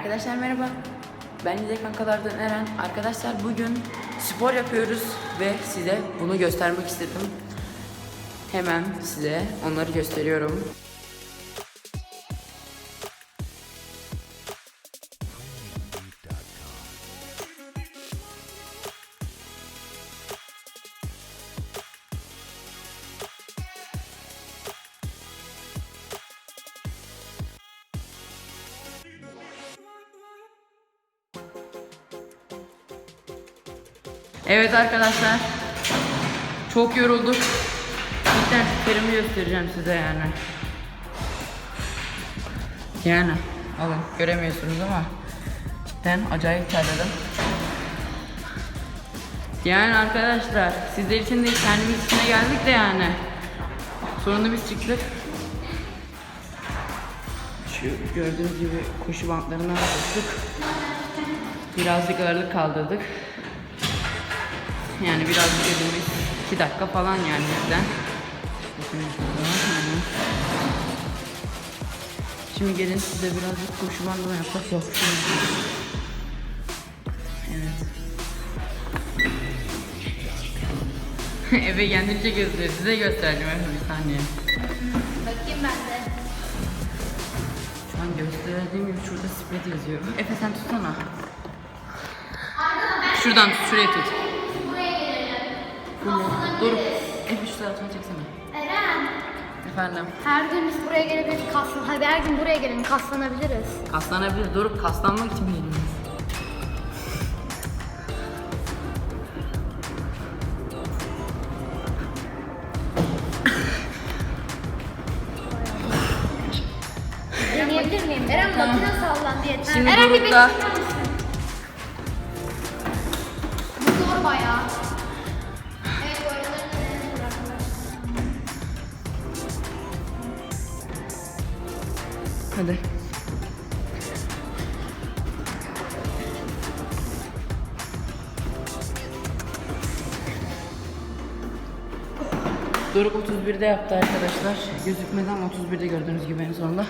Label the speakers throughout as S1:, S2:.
S1: Arkadaşlar merhaba. Ben Nide Kankalardan Eren. Arkadaşlar bugün spor yapıyoruz ve size bunu göstermek istedim. Hemen size onları gösteriyorum. Evet arkadaşlar. Çok yorulduk. Cidden süperimi göstereceğim size yani. Yani alın göremiyorsunuz ama ben acayip terledim. Yani arkadaşlar sizler için değil kendimiz içine geldik de yani. Sonunda biz çıktık. Şu gördüğünüz gibi koşu bantlarından koştuk. Birazcık ağırlık kaldırdık. Yani birazcık dediğimiz 2 dakika falan yani yani. Şimdi gelin size birazcık koşu bandı yapsak yok. Evet. Eve kendince gösteriyor. Size göstereceğim Efe bir saniye.
S2: Bakayım ben de.
S1: Şu an gösterdiğim gibi şurada split yazıyor. Efe sen tutsana. Şuradan tut, şuraya tut.
S2: Gelelim.
S1: Dur. Efe şu taraftan çeksene.
S2: Eren.
S1: Efendim.
S2: Her gün biz buraya gelebiliriz. Kaslan. Hadi her gün buraya gelin. Kaslanabiliriz.
S1: Kaslanabilir. Durup kaslanmak için geliyoruz?
S2: Deneyebilir miyim? Eren
S1: Tamam.
S2: makine sallandı yeter.
S1: Şimdi
S2: Eren bir beni
S1: Doruk'ta- Hadi. Doruk 31'de yaptı arkadaşlar. Gözükmeden 31'de gördüğünüz gibi en sonunda.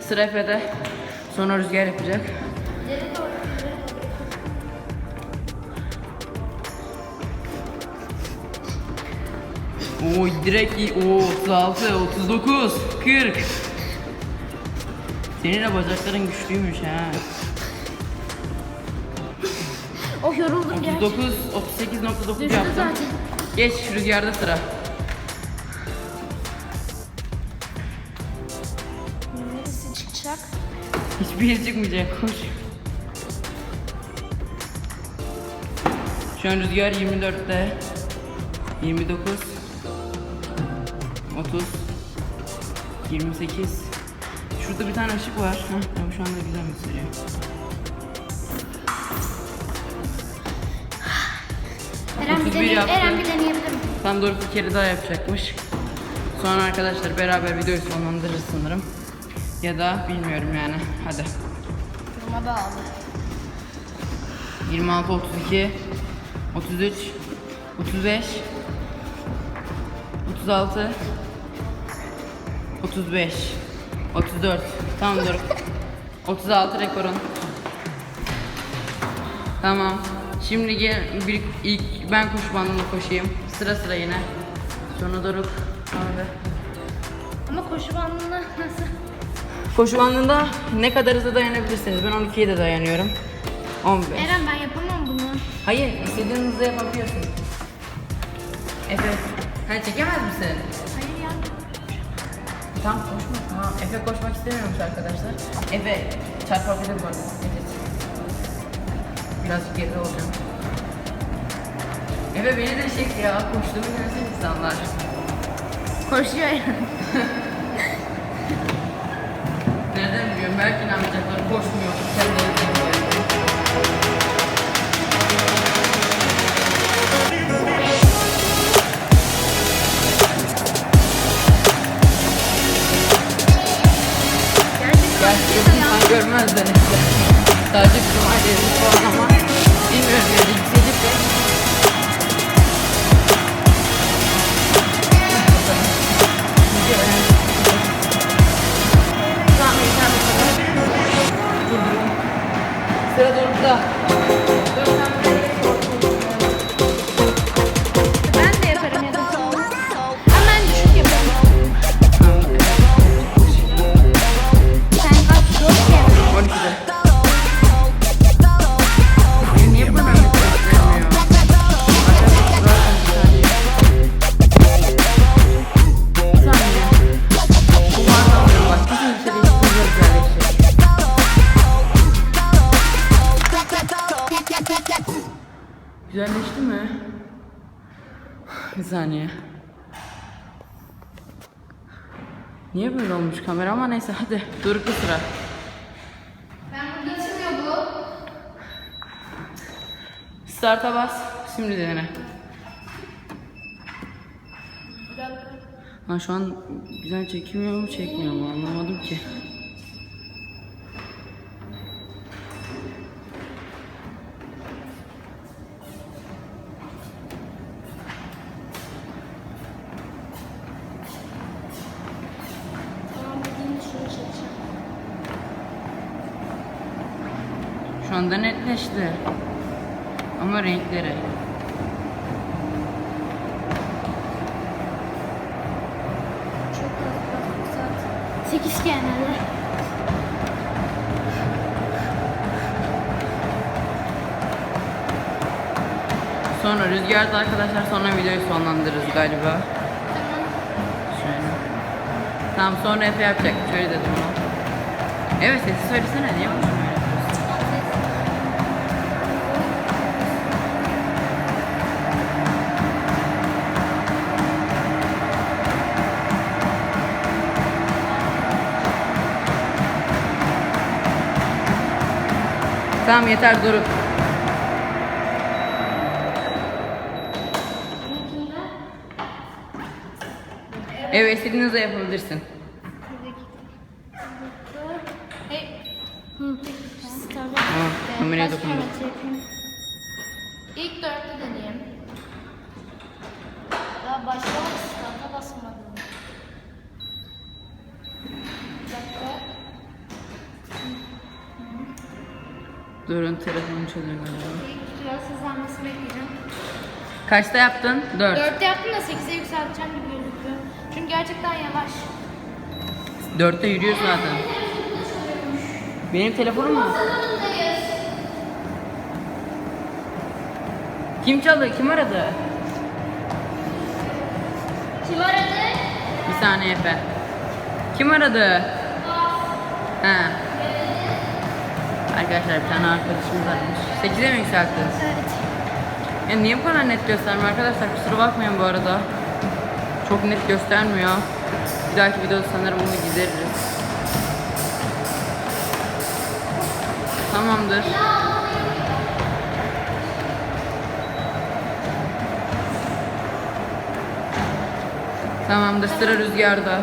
S1: Sıra Efe'de. Sonra Rüzgar yapacak. Oo direkt iyi. Oo 36, 39, 40. Senin de bacakların güçlüymüş ha.
S2: Oh yoruldum gerçekten.
S1: 39, 38.9
S2: Düştü
S1: yaptım.
S2: zaten.
S1: Geç rüzgarda sıra.
S2: Neresi çıkacak?
S1: Hiçbir yere çıkmayacak. Koş. Şu an rüzgar 24'te. 29 30 28 Şurada bir tane ışık var. Heh, şu anda güzel gösteriyor.
S2: Eren bir,
S1: 31
S2: deney-
S1: yaptı.
S2: Eren bir deneyebilir mi?
S1: Tam doğru bir kere daha yapacakmış. Sonra arkadaşlar beraber videoyu sonlandırırız sanırım. Ya da bilmiyorum yani. Hadi.
S2: Duruma bağlı.
S1: 26, 32, 33, 35, 36, 35, 34. Tamam dur. 36 rekorun. Tamam. Şimdi gel bir, ilk ben koşu bandında koşayım. Sıra sıra yine. Sonra Doruk. Abi.
S2: Ama koşu bandına nasıl?
S1: Koşu bandında ne kadar hızlı dayanabilirsiniz. Ben 12'ye de dayanıyorum. 15.
S2: Eren ben yapamam bunu.
S1: Hayır, istediğin hızda yapabiliyorsun. Efe, hani çekemez misin? Tamam koşma. Ha, Efe koşmak istemiyormuş arkadaşlar. Efe çarpabilir bu arada. Evet. Birazcık geride olacağım. Efe beni de çek ya. Koştuğumu görsün insanlar.
S2: Koşuyor Eren.
S1: Bir saniye. Niye böyle olmuş kamera ama neyse hadi Doruk'ta sıra.
S2: Ben burada çıkmıyor bu.
S1: Start'a bas. Şimdi dene. Ha şu an güzel çekmiyor mu çekmiyor mu anlamadım ki. Şu anda netleşti. Ama renkleri.
S2: Çok az bak saat. Sekiz genelde.
S1: Sonra rüzgarda arkadaşlar sonra videoyu sonlandırırız galiba.
S2: Tamam.
S1: Şöyle. Tamam sonra Efe yapacak. Şöyle dedim ona. Evet sesi söylesene niye bana Tamam yeter.
S2: Bununkinde
S1: Evet istediğinizde yapabilirsin. Tamam, kameraya?
S2: İlk dörtte deneyeyim. Daha başlamadı.
S1: Doruk'un telefonu çalıyor galiba.
S2: Biraz hızlanmasını bekleyeceğim.
S1: Kaçta yaptın? 4.
S2: Dörtte yaptım da 8'e yükselteceğim gibi gözüküyor. Çünkü gerçekten yavaş.
S1: 4'te yürüyor zaten. Benim telefonum mu? Kim çaldı? Kim aradı?
S2: Kim aradı?
S1: Bir saniye Efe. Kim aradı? He. Arkadaşlar bir tane arkadaşımız aramış. 8'e mi yükselttiniz?
S2: Evet.
S1: Ya niye bu kadar net göstermiyor arkadaşlar? Kusura bakmayın bu arada. Çok net göstermiyor. Bir dahaki videoda sanırım bunu gizleriz. Tamamdır. Tamamdır sıra rüzgarda.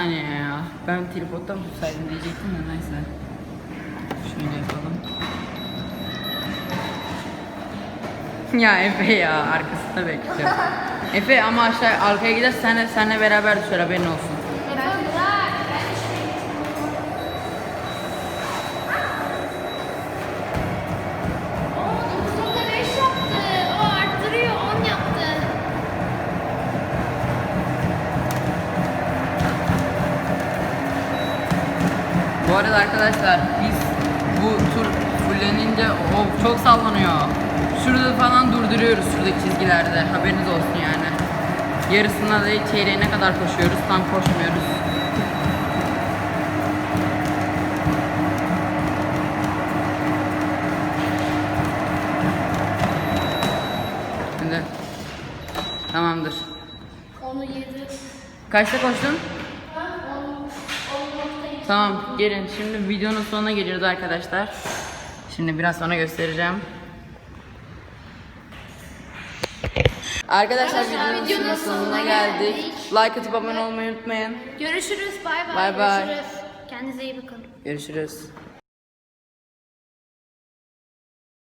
S1: Saniye ya. Ben tripoddan tutsaydım diyecektim de neyse. Şöyle yapalım. ya Efe ya arkasında bekliyorum. Efe ama aşağı arkaya gider senle senle beraber düşer haberin olsun. Arada arkadaşlar biz bu tur fullenince o çok sallanıyor. Şurada falan durduruyoruz şuradaki çizgilerde haberiniz olsun yani. Yarısına da çeyreğine kadar koşuyoruz tam koşmuyoruz. Şimdi tamamdır.
S2: Onu yedi.
S1: Kaçta koştun? Tamam gelin şimdi videonun sonuna geliyoruz arkadaşlar. Şimdi biraz sonra göstereceğim. Arkadaşlar, videonun,
S2: videonun
S1: sonuna,
S2: sonuna
S1: geldik.
S2: geldik.
S1: Like atıp abone olmayı unutmayın.
S2: Görüşürüz. Bay bay.
S1: Bay bay.
S2: Kendinize iyi bakın.
S1: Görüşürüz.